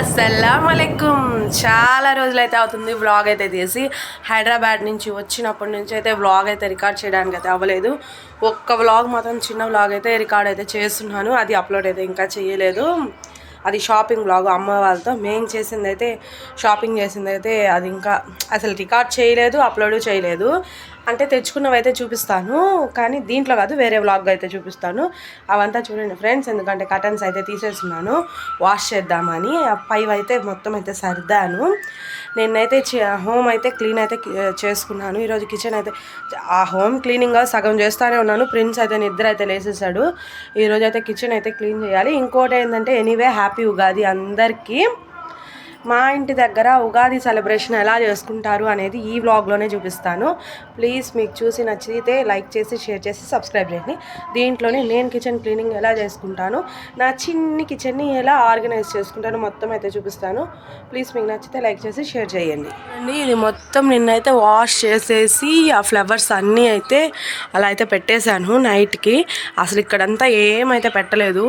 అస్సలం అలైకుం చాలా రోజులైతే అవుతుంది వ్లాగ్ అయితే తీసి. హైదరాబాద్ నుంచి వచ్చినప్పటి నుంచి అయితే వ్లాగ్ అయితే రికార్డ్ చేయడానికి అయితే అవ్వలేదు. ఒక్క వ్లాగ్ మాత్రం చిన్న వ్లాగ్ అయితే రికార్డ్ అయితే చేస్తున్నాను. అది అప్లోడ్ అయితే ఇంకా చేయలేదు. అది షాపింగ్ వ్లాగ్ అమ్మ వాళ్ళతో మేము చేసింది అయితే షాపింగ్ చేసింది అయితే అది ఇంకా అసలు రికార్డ్ చేయలేదు అప్లోడ్ చేయలేదు. అంటే తెచ్చుకున్నవి అయితే చూపిస్తాను కానీ దీంట్లో కాదు వేరే వ్లాగ్ అయితే చూపిస్తాను. అవంతా చూడండి ఫ్రెండ్స్ ఎందుకంటే కటన్స్ అయితే తీసేస్తున్నాను. వాష్ చేద్దామని ఆ పైవి అయితే మొత్తం అయితే సర్దాను. నేనైతే హోమ్ అయితే క్లీన్ అయితే చేసుకున్నాను. ఈరోజు కిచెన్ అయితే ఆ హోమ్ క్లీనింగ్ సగం చేస్తూనే ఉన్నాను. ప్రిన్స్ అయితే నిద్ర అయితే లేసేసాడు. ఈరోజు అయితే కిచెన్ అయితే క్లీన్ చేయాలి. ఇంకోటి ఏంటంటే ఎనీవే హ్యాపీ ఉగాది అందరికీ. మా ఇంటి దగ్గర ఉగాది సెలబ్రేషన్ ఎలా చేసుకుంటారు అనేది ఈ వ్లాగ్లోనే చూపిస్తాను. ప్లీజ్ మీకు చూసి నచ్చితే లైక్ చేసి షేర్ చేసి సబ్స్క్రైబ్ చేయండి. దీంట్లోనే నేను కిచెన్ క్లీనింగ్ ఎలా చేసుకుంటాను నా చిన్ని కిచెన్ని ఎలా ఆర్గనైజ్ చేసుకుంటాను మొత్తం అయితే చూపిస్తాను. ప్లీజ్ మీకు నచ్చితే లైక్ చేసి షేర్ చేయండి. అండి ఇది మొత్తం నిన్నైతే వాష్ చేసేసి ఆ ఫ్లవర్స్ అన్నీ అయితే అలా అయితే పెట్టేశాను నైట్కి అసలు ఇక్కడంతా ఏమైతే పెట్టలేదు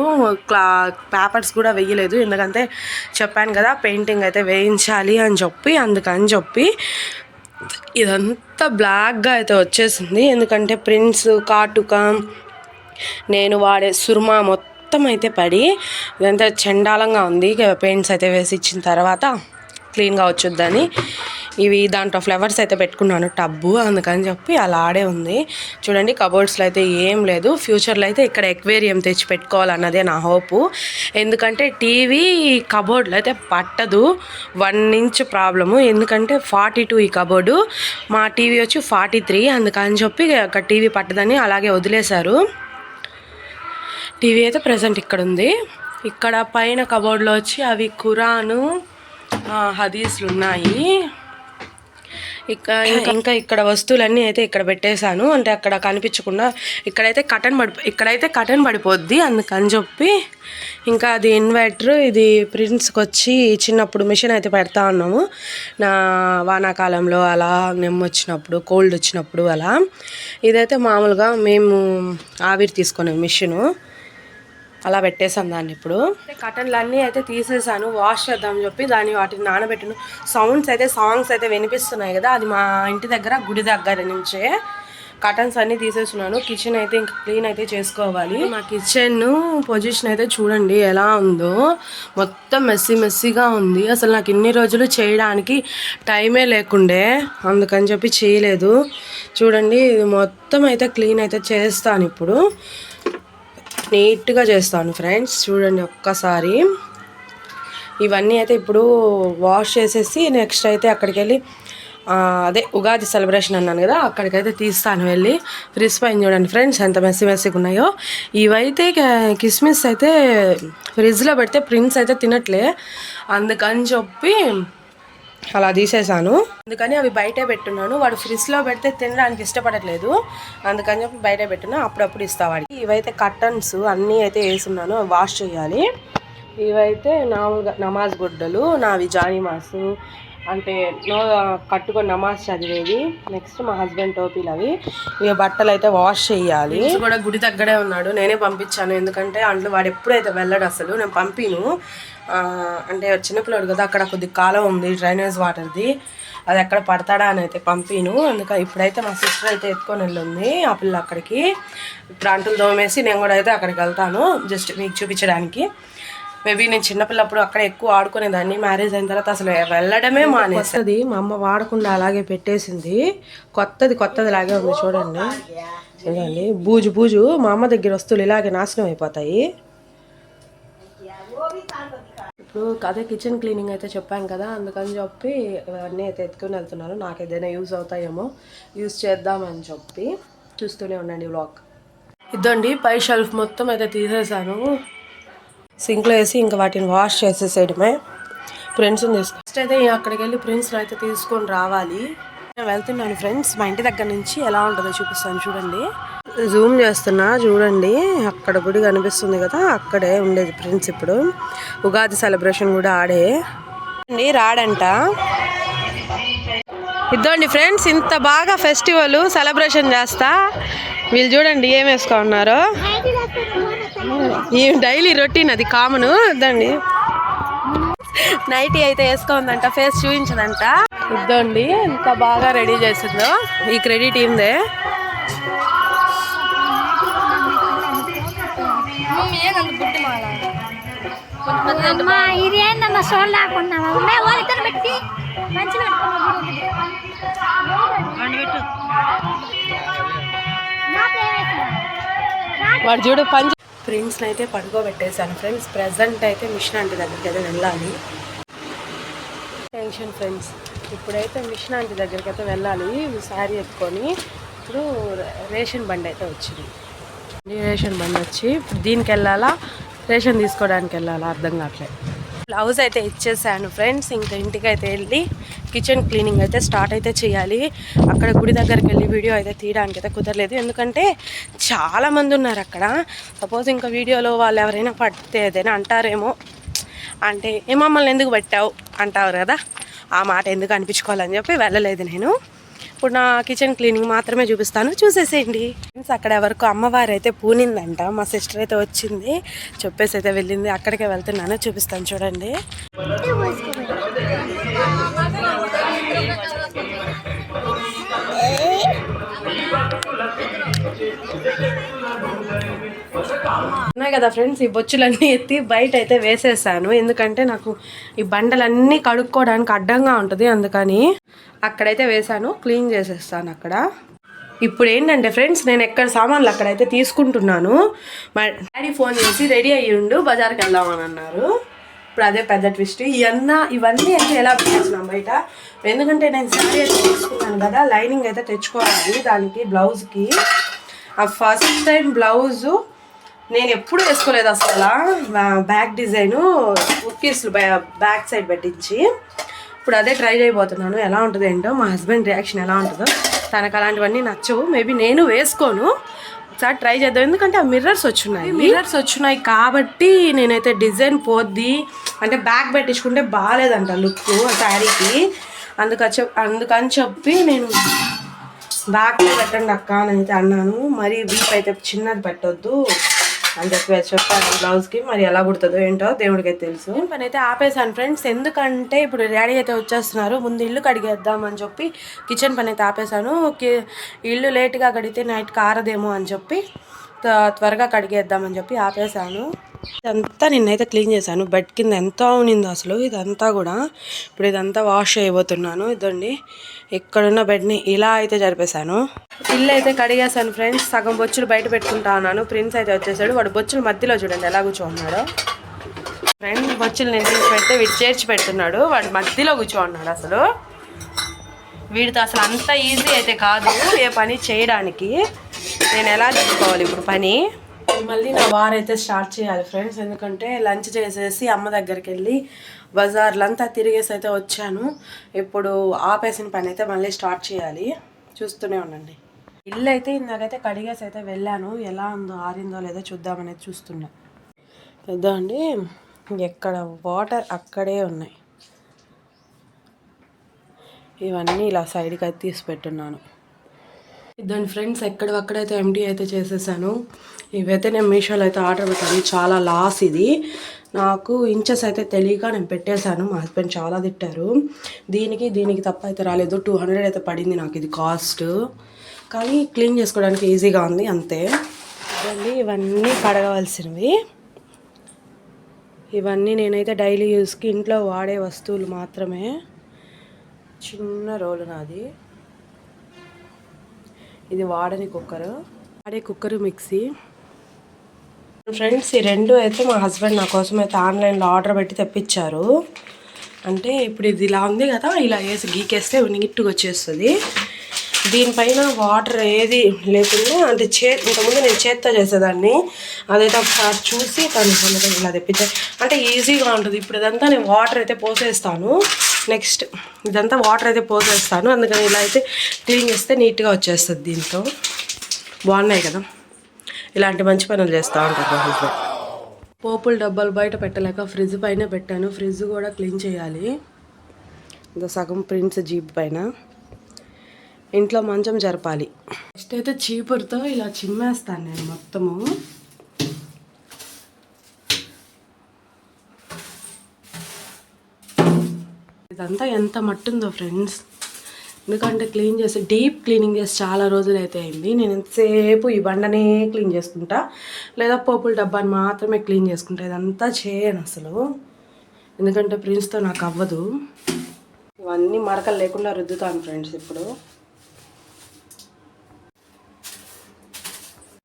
క్లా పేపర్స్ కూడా వేయలేదు. ఎందుకంటే చెప్పాను కదా పెయింటింగ్ అయితే వేయించాలి అని చెప్పి అందుకని చెప్పి ఇదంతా బ్లాక్గా అయితే వచ్చేసింది. ఎందుకంటే ప్రింట్స్ కాటుక నేను వాడే సుర్మా మొత్తం అయితే పడి ఇదంతా చండాలంగా ఉంది. పెయింట్స్ అయితే వేసి ఇచ్చిన తర్వాత క్లీన్గా వచ్చొద్దని. ఇవి దాంట్లో ఫ్లవర్స్ అయితే పెట్టుకున్నాను టబ్బు అందుకని చెప్పి అలా ఆడే ఉంది. చూడండి కబోర్డ్స్లో అయితే ఏం లేదు. ఫ్యూచర్లో అయితే ఇక్కడ ఎక్వేరియం తెచ్చి పెట్టుకోవాలన్నదే నా హోపు. ఎందుకంటే టీవీ కబోర్డ్లో అయితే పట్టదు. వన్ ఇంచ్ ప్రాబ్లము ఎందుకంటే ఫార్టీ టూ ఈ కబోర్డు మా టీవీ వచ్చి ఫార్టీ త్రీ అందుకని చెప్పి ఒక టీవీ పట్టదని అలాగే వదిలేశారు. టీవీ అయితే ప్రజెంట్ ఇక్కడ ఉంది. ఇక్కడ పైన కబోర్డ్లో వచ్చి అవి ఖురాను హదీస్లు ఉన్నాయి. ఇక ఇంకా ఇంకా ఇక్కడ వస్తువులన్నీ అయితే ఇక్కడ పెట్టేశాను. అంటే అక్కడ కనిపించకుండా ఇక్కడైతే కటన్ పడి ఇక్కడైతే కటన్ పడిపోద్ది అందుకని చెప్పి ఇంకా అది ఇన్వర్టర్ ఇది ప్రిన్స్కి వచ్చి చిన్నప్పుడు మిషన్ అయితే పెడతా ఉన్నాము. నా వానాకాలంలో అలా నెమ్మ వచ్చినప్పుడు కోల్డ్ వచ్చినప్పుడు అలా. ఇదైతే మామూలుగా మేము ఆవిరి తీసుకునే మిషను. అలా పెట్టేసాం దాన్ని ఇప్పుడు. కటన్లు అన్నీ అయితే తీసేసాను వాష్ చేద్దామని చెప్పి దాన్ని వాటిని నానబెట్టిన సౌండ్స్ అయితే సాంగ్స్ అయితే వినిపిస్తున్నాయి కదా అది మా ఇంటి దగ్గర గుడి దగ్గర నుంచే కటన్స్ అన్నీ తీసేస్తున్నాను. కిచెన్ అయితే ఇంకా క్లీన్ అయితే చేసుకోవాలి. మా కిచెన్ పొజిషన్ అయితే చూడండి ఎలా ఉందో. మొత్తం మెస్సీ మెస్సీగా ఉంది. అసలు నాకు ఇన్ని రోజులు చేయడానికి టైమే లేకుండే అందుకని చెప్పి చేయలేదు. చూడండి ఇది మొత్తం అయితే క్లీన్ అయితే చేస్తాను ఇప్పుడు. నీట్గా చేస్తాను ఫ్రెండ్స్ చూడండి ఒక్కసారి. ఇవన్నీ అయితే ఇప్పుడు వాష్ చేసేసి నెక్స్ట్ అయితే అక్కడికి వెళ్ళి అదే ఉగాది సెలబ్రేషన్ అన్నాను కదా అక్కడికైతే తీస్తాను వెళ్ళి. ఫ్రిజ్ పైన చూడండి ఫ్రెండ్స్ ఎంత మెస్సీ మెస్సీగా ఉన్నాయో. ఇవైతే కిస్మిస్ అయితే ఫ్రిడ్జ్లో పెడితే ప్రిన్స్ అయితే తినట్లే. అందుకని చెప్పి అలా తీసేసాను. అందుకని అవి బయటే పెట్టున్నాను. వాడు ఫ్రిడ్జ్లో పెడితే తినడానికి ఇష్టపడట్లేదు. అందుకని చెప్పి బయటే పెట్టున్నా అప్పుడప్పుడు ఇస్తా వాడికి. ఇవైతే కర్టన్స్ అన్నీ అయితే వేసున్నాను. వాష్ చేయాలి. ఇవైతే నామూలుగా నమాజ్ గుడ్డలు నావి జానిమాసు అంటే నో కట్టుకొని నమాజ్ చదివేవి నెక్స్ట్ మా హస్బెండ్ టోపీలు అవి. ఇక బట్టలు అయితే వాష్ చేయాలి. కూడా గుడి దగ్గరే ఉన్నాడు. నేనే పంపించాను. ఎందుకంటే అందులో వాడు ఎప్పుడైతే వెళ్ళడు అసలు నేను పంపిను. అంటే చిన్నపిల్లడు కదా అక్కడ కొద్ది కాలం ఉంది డ్రైనేజ్ వాటర్ది. అది ఎక్కడ పడతాడా అని అయితే పంపిను. అందుకని ఇప్పుడైతే మా సిస్టర్ అయితే ఎత్తుకొని వెళ్ళింది ఆ పిల్ల అక్కడికి. ఇప్పుడు అంటులు దోమేసి నేను కూడా అయితే అక్కడికి వెళ్తాను జస్ట్ మీకు చూపించడానికి. మేబీ నేను చిన్నపిల్లప్పుడు అక్కడ ఎక్కువ ఆడుకునేదాన్ని. మ్యారేజ్ అయిన తర్వాత అసలు వెళ్ళడమే మానేస్తుంది మా అమ్మ వాడకుండా అలాగే పెట్టేసింది. కొత్తది కొత్తది లాగే ఉంది చూడండి. చూడండి. బూజు బూజు మా అమ్మ దగ్గర వస్తువులు ఇలాగే నాశనం అయిపోతాయి. ఇప్పుడు అదే కిచెన్ క్లీనింగ్ అయితే చెప్పాను కదా అందుకని చెప్పి ఇవన్నీ అయితే ఎత్తుకుని వెళ్తున్నాను నాకు ఏదైనా యూజ్ అవుతాయేమో యూజ్ చేద్దామని చెప్పి చూస్తూనే ఉండండి వ్లాగ్. ఇద్దండి పై షెల్ఫ్ మొత్తం అయితే తీసేసాను. సింక్లో వేసి ఇంకా వాటిని వాష్ చేసేసేయడమే. ఫ్రెండ్స్ని తీసుకు ఫస్ట్ అయితే అక్కడికి వెళ్ళి ఫ్రెండ్స్ని అయితే తీసుకొని రావాలి. నేను వెళ్తున్నాను ఫ్రెండ్స్ మా ఇంటి దగ్గర నుంచి ఎలా ఉంటుందో చూపిస్తాను చూడండి. జూమ్ చేస్తున్నా చూడండి. అక్కడ గుడి కనిపిస్తుంది కదా అక్కడే ఉండేది ఫ్రెండ్స్ ఇప్పుడు. ఉగాది సెలబ్రేషన్ కూడా ఆడే. అండి రాడంట. ఇద్దండి ఫ్రెండ్స్ ఇంత బాగా ఫెస్టివల్ సెలబ్రేషన్ చేస్తా. వీళ్ళు చూడండి ఏం వేసుకో ఉన్నారు. ఈ డైలీ రొటీన్ అది కామన్ ఇద్దండి నైటీ అయితే వేసుకోందంట ఫేస్ చూపించదంట. ఇద్దండి ఎంత బాగా రెడీ చేసిందో. ఈ క్రెడిట్ ఇదేందమ్మా సోల్ లేకున్నావా పెట్టి. మంచిగా వాడు చూడు పంచ ప్రిన్స్ని అయితే పడుకోబెట్టేశాను ఫ్రెండ్స్. ప్రజెంట్ అయితే మిషన్ ఆంటీ దగ్గరికి అయితే వెళ్ళాలి. Tension friends. ఇప్పుడైతే మిషన్ ఆంటీ దగ్గరికి అయితే వెళ్ళాలి. శారీ ఎత్తుకొని ఇప్పుడు రేషన్ బండి అయితే వచ్చింది. రేషన్ బండి వచ్చి ఇప్పుడు దీనికి వెళ్ళాలా రేషన్ తీసుకోవడానికి వెళ్ళాలా అర్థం కావట్లేదు. బ్లౌజ్ అయితే ఇచ్చేసాను ఫ్రెండ్స్. ఇంకా ఇంటికి అయితే వెళ్ళి కిచెన్ క్లీనింగ్ అయితే స్టార్ట్ అయితే చేయాలి. అక్కడ గుడి దగ్గరికి వెళ్ళి వీడియో అయితే తీయడానికి అయితే కుదరలేదు. ఎందుకంటే చాలామంది ఉన్నారు అక్కడ. సపోజ్ ఇంకా వీడియోలో వాళ్ళు ఎవరైనా పడితే ఏదైనా అంటారేమో. అంటే ఏ మమ్మల్ని ఎందుకు పెట్టావు? అంటారు కదా. ఆ మాట ఎందుకు అనిపించుకోవాలని చెప్పి వెళ్ళలేదు నేను. ఇప్పుడు నా కిచెన్ క్లీనింగ్ మాత్రమే చూపిస్తాను. చూసేసేయండి. ఫ్రెండ్స్ అక్కడ ఎవరికో అమ్మవారు అయితే పూనిందంట. మా సిస్టర్ అయితే వచ్చింది. చెప్పేసి అయితే వెళ్ళింది. అక్కడికే వెళ్తున్నాను. చూపిస్తాను చూడండి. ఉన్నాయి కదా ఫ్రెండ్స్ ఈ బొచ్చులన్నీ ఎత్తి బయట అయితే వేసేసాను. ఎందుకంటే నాకు ఈ బండలన్నీ కడుక్కోవడానికి అడ్డంగా ఉంటుంది అందుకని అక్కడైతే వేసాను క్లీన్ చేసేస్తాను అక్కడ. ఇప్పుడు ఏంటంటే ఫ్రెండ్స్ నేను ఎక్కడ సామాన్లు అక్కడైతే తీసుకుంటున్నాను. మా డాడీ ఫోన్ చేసి రెడీ అయ్యి ఉండు బజార్కి వెళ్దామని అన్నారు. ఇప్పుడు అదే పెద్ద ట్విస్ట్. ఇవన్నా ఇవన్నీ అయితే ఎలా పెట్టేస్తున్నాం బయట? ఎందుకంటే నేను శారీ అయితే తీసుకున్నాను కదా లైనింగ్ అయితే తెచ్చుకోవాలి దానికి బ్లౌజ్కి. ఆ ఫస్ట్ టైం బ్లౌజు నేను ఎప్పుడు వేసుకోలేదు అసలు. బ్యాక్ డిజైను కుక్కీస్లు బ్యాక్ సైడ్ పెట్టించి. ఇప్పుడు అదే ట్రై చేయబోతున్నాను. ఎలా ఉంటుంది ఏంటో మా హస్బెండ్ రియాక్షన్ ఎలా ఉంటుందో. తనకు అలాంటివన్నీ నచ్చవు. మేబీ నేను వేసుకోను. ఒకసారి ట్రై చేద్దాం. ఎందుకంటే ఆ మిర్రర్స్ వచ్చున్నాయి. మిర్రర్స్ వచ్చినాయి కాబట్టి నేనైతే డిజైన్ పోద్ది. అంటే బ్యాక్ పెట్టించుకుంటే బాగాలేదంట లుక్ శారీకి. అందుకని చెప్ అందుకని చెప్పి నేను బ్యాక్ పెట్టండి అక్క అని అయితే అన్నాను. మరి వీప్ అయితే చిన్నది పెట్టొద్దు. అని చెప్పి చెప్పాను బ్లౌజ్కి. మరి ఎలా కుడుతుందో ఏంటో దేవుడికి తెలుసు. పని అయితే ఆపేసాను ఫ్రెండ్స్. ఎందుకంటే ఇప్పుడు డాడీ అయితే వచ్చేస్తున్నారు. ముందు ఇల్లు కడిగేద్దామని చెప్పి కిచెన్ పని అయితే ఆపేసాను ఇల్లు లేట్గా కడిగితే నైట్ కారదేమో అని చెప్పి త్వరగా కడిగేద్దామని చెప్పి ఆపేసాను ఇదంతా నిన్నైతే క్లీన్ చేశాను. బెడ్ కింద ఎంత ఉనిందో అసలు. ఇదంతా కూడా ఇప్పుడు ఇదంతా వాష్ చేయబోతున్నాను. ఇదండి ఇక్కడున్న బెడ్ని ఇలా అయితే జరిపేశాను. ఇల్లు అయితే కడిగేశాను ఫ్రెండ్స్. సగం బొచ్చులు బయట పెట్టుకుంటా ఉన్నాను. ప్రిన్స్ అయితే వచ్చేసాడు. వాడు బొచ్చులు మధ్యలో చూడండి ఎలా కూర్చోన్నాడో. ఫ్రెండ్ బొచ్చులు నేను తీసి పెడితే వీడు చేర్చి పెడుతున్నాడు. వాడు మధ్యలో కూర్చోన్నాడు అసలు. వీడితో అసలు అంత ఈజీ అయితే కాదు ఏ పని చేయడానికి. నేను ఎలా చేసుకోవాలి ఇప్పుడు పని? మళ్ళీ నా వార్ అయితే స్టార్ట్ చేయాలి ఫ్రెండ్స్. ఎందుకంటే లంచ్ చేసేసి అమ్మ దగ్గరికి వెళ్ళి బజార్లంతా తిరిగేసి అయితే వచ్చాను. ఇప్పుడు ఆపేసిన పని అయితే మళ్ళీ స్టార్ట్ చేయాలి. చూస్తూనే ఉండండి. ఇల్లు అయితే ఇందాకైతే కడిగేసి అయితే వెళ్ళాను. ఎలా ఉందో ఆరిందో లేదో చూద్దామనేది చూస్తున్నా. పెద్ద అండి ఎక్కడ వాటర్ అక్కడే ఉన్నాయి. ఇవన్నీ ఇలా సైడ్కి అయితే తీసి పెట్టున్నాను. దాని ఫ్రెండ్స్ ఎక్కడక్కడైతే ఎంటీ అయితే చేసేసాను ఇవైతే నేను మీషోలో అయితే ఆర్డర్ పెట్టాను. చాలా లాస్ ఇది. నాకు ఇంచెస్ అయితే తెలియక నేను పెట్టేశాను. మా హస్బెండ్ చాలా తిట్టారు. దీనికి దీనికి తప్ప అయితే రాలేదు. టూ హండ్రెడ్ అయితే పడింది నాకు ఇది కాస్ట్. కానీ క్లీన్ చేసుకోవడానికి ఈజీగా ఉంది అంతే. మళ్ళీ ఇవన్నీ కడగవలసినవి. ఇవన్నీ నేనైతే డైలీ యూస్కి ఇంట్లో వాడే వస్తువులు మాత్రమే. చిన్న రోలు నాది. ఇది వాడని కుక్కరు. వాడే కుక్కర్ మిక్సీ. ఫ్రెండ్స్ ఈ రెండు అయితే మా హస్బెండ్ నా కోసం అయితే ఆన్లైన్లో ఆర్డర్ పెట్టి తెప్పించారు. అంటే ఇప్పుడు ఇది ఇలా ఉంది కదా ఇలా వేసి గీకేస్తే నీట్గా వచ్చేస్తుంది. దీనిపైన వాటర్ ఏది లేకుండా అంటే చే ఇంతకుముందు నేను చేత్తో చేసేదాన్ని. అదైతే ఒకసారి చూసి తను ఇలా తెప్పించాను అంటే ఈజీగా ఉంటుంది. ఇప్పుడు ఇదంతా నేను వాటర్ అయితే పోసేస్తాను. నెక్స్ట్ ఇదంతా వాటర్ అయితే పోసేస్తాను. అందుకని ఇలా అయితే క్లీన్ చేస్తే నీట్గా వచ్చేస్తుంది దీంతో. బాగున్నాయి కదా? ఇలాంటి మంచి పనులు చేస్తూ ఉంటారు హస్బెండ్. పోపుల డబ్బాలు బయట పెట్టలేక ఫ్రిడ్జ్ పైన పెట్టాను. ఫ్రిడ్జ్ కూడా క్లీన్ చేయాలి. ఇంకా సగం ప్రింట్స్ జీప్ పైన. ఇంట్లో మంచం జరపాలి. నెక్స్ట్ అయితే చీపురుతో ఇలా చిమ్మేస్తాను నేను మొత్తము. ఇదంతా ఎంత మట్టుందో ఫ్రెండ్స్. ఎందుకంటే క్లీన్ చేసి డీప్ క్లీనింగ్ చేసి చాలా రోజులు అయితే అయింది. నేను ఎంతసేపు ఈ బండనే క్లీన్ చేసుకుంటా. లేదా పోపుల డబ్బాని మాత్రమే క్లీన్ చేసుకుంటా. ఇదంతా చేయను అసలు. ఎందుకంటే ప్రిన్స్తో నాకు అవ్వదు. ఇవన్నీ మరకలు లేకుండా రుద్దుతాను ఫ్రెండ్స్ ఇప్పుడు.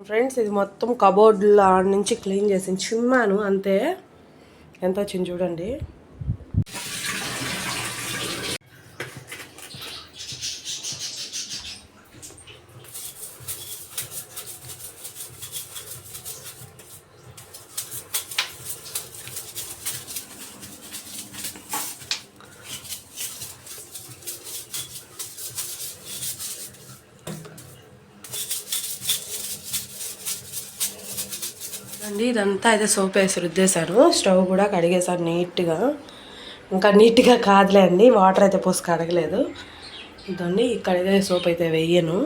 ఫ్రెండ్స్ ఇది మొత్తం కబోర్డ్ల నుంచి క్లీన్ చేసి చిమ్మాను అంతే. ఎంత వచ్చింది చూడండి. అండి ఇదంతా అయితే సోప్ వేసి రుద్దేశాను స్టవ్ కూడా కడిగేశాను నీట్గా. ఇంకా నీట్గా కాదులే అండి. వాటర్ అయితే పోసి కడగలేదు. ఇదండి కడిగే సోప్ అయితే వేయను.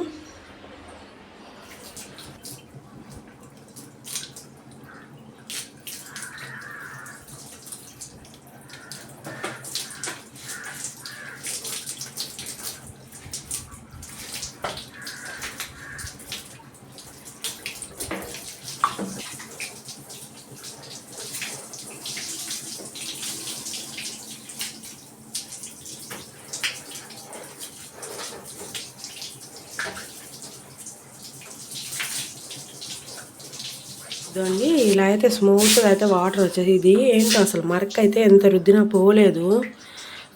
ఇదండి ఇలా అయితే స్మూత్గా అయితే వాటర్ వచ్చేది ఇది ఏంటో అసలు మరక అయితే ఎంత రుద్దినా పోలేదు.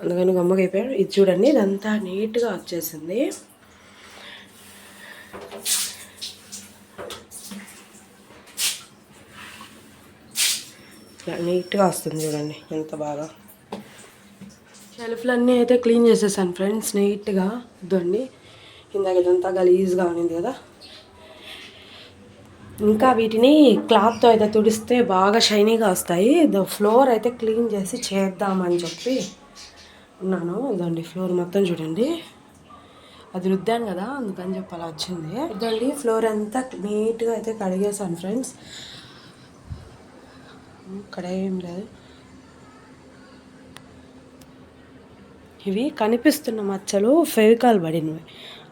అందుకని గమ్మకైపోయాడు ఇది చూడండి ఇదంతా నీట్గా వచ్చేసింది. ఇలా నీట్గా వస్తుంది చూడండి ఎంత బాగా. షెల్ఫ్లన్నీ అయితే క్లీన్ చేసేసాను ఫ్రెండ్స్ నీట్గా. ఇద్దండి ఇందాక ఇదంతా గలీజ్గా ఉన్నింది కదా. ఇంకా వీటిని క్లాత్తో అయితే తుడిస్తే బాగా షైనీగా వస్తాయి. ఫ్లోర్ అయితే క్లీన్ చేసి చేద్దామని చెప్పి ఉన్నాను. ఇదండి ఫ్లోర్ మొత్తం చూడండి. అది రుద్దాను కదా అందుకని చెప్పి అలా వచ్చింది. ఇదండి ఫ్లోర్ అంతా నీట్గా అయితే కడిగేసాను ఫ్రెండ్స్. ఇక్కడ ఏం లేదు. ఇవి కనిపిస్తున్న మచ్చలు ఫెవికాల్ పడినవి.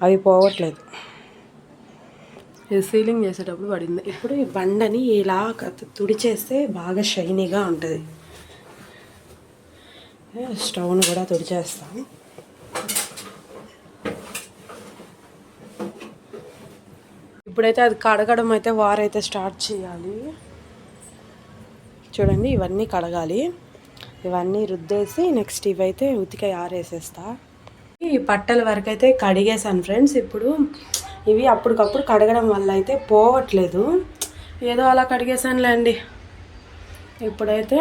అవి పోవట్లేదు. సీలింగ్ చేసేటప్పుడు పడింది. ఇప్పుడు ఈ బండని ఇలా తుడిచేస్తే బాగా షైనీగా ఉంటుంది. స్టవ్ను కూడా తుడిచేస్తాం. ఇప్పుడైతే అది కడగడం అయితే వారైతే స్టార్ట్ చేయాలి. చూడండి ఇవన్నీ కడగాలి. ఇవన్నీ రుద్దేసి నెక్స్ట్ ఇవైతే ఉతిక ఆరేసేస్తా. ఈ పట్టల వరకు అయితే కడిగేసాను ఫ్రెండ్స్. ఇప్పుడు ఇవి అప్పటికప్పుడు కడగడం వల్ల అయితే పోవట్లేదు. ఏదో అలా కడిగేసానులేండి ఇప్పుడైతే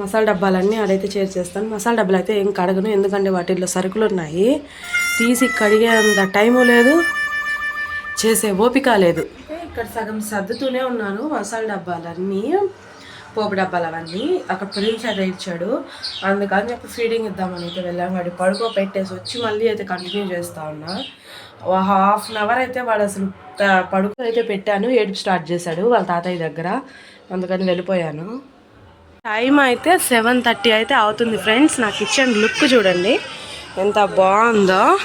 మసాలా డబ్బాలన్నీ అడైతే చేర్చేస్తాను మసాలా డబ్బాలు అయితే ఏం కడగను ఎందుకంటే వాటిల్లో సరుకులు ఉన్నాయి. తీసి కడిగేంత టైము లేదు చేసే ఓపిక లేదు. ఇక్కడ సగం సర్దుతూనే ఉన్నాను మసాలా డబ్బాలన్నీ పోపు డబ్బాలు అవన్నీ అక్కడ ప్రిన్స్ అయితే ఇచ్చాడు. అందుకని చెప్పి ఫీడింగ్ ఇద్దామని అయితే వెళ్ళాం. వాడి పడుకో పెట్టేసి వచ్చి మళ్ళీ అయితే కంటిన్యూ చేస్తా ఉన్నా. హాఫ్ అన్ అవర్ అయితే వాడు అసలు త- అయితే పెట్టాను ఏడుపు స్టార్ట్ చేశాడు వాళ్ళ తాతయ్య దగ్గర. అందుకని వెళ్ళిపోయాను. టైం అయితే సెవెన్ థర్టీ అయితే అవుతుంది ఫ్రెండ్స్. నా కిచెన్ లుక్ చూడండి. ఎంత బాగుందో.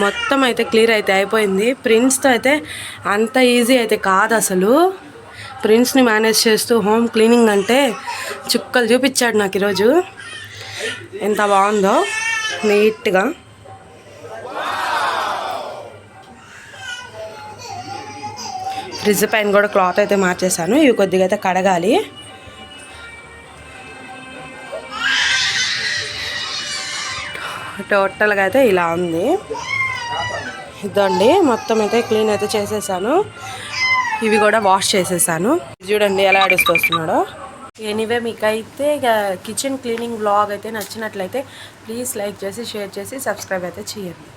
మొత్తం అయితే క్లియర్ అయితే అయిపోయింది. ప్రిన్స్తో అయితే అంత ఈజీ అయితే కాదు అసలు. ప్రిన్స్ని మేనేజ్ చేస్తూ హోమ్ క్లీనింగ్ అంటే చుక్కలు చూపించాడు నాకు ఈరోజు. ఎంత బాగుందో. నీట్గా. ఫ్రిడ్జ్ పైన కూడా క్లాత్ అయితే మార్చేసాను ఇవి కొద్దిగా అయితే కడగాలి. టోటల్గా అయితే ఇలా ఉంది. ఇదండి మొత్తం అయితే క్లీన్ అయితే చేసేసాను. ఇవి కూడా వాష్ చేసేసాను. చూడండి ఎలా అడుస్తూ వస్తున్నాడో. ఎనీవే మీకైతే కిచెన్ క్లీనింగ్ బ్లాగ్ అయితే నచ్చినట్లయితే ప్లీజ్ లైక్ చేసి షేర్ చేసి సబ్స్క్రైబ్ అయితే చేయండి.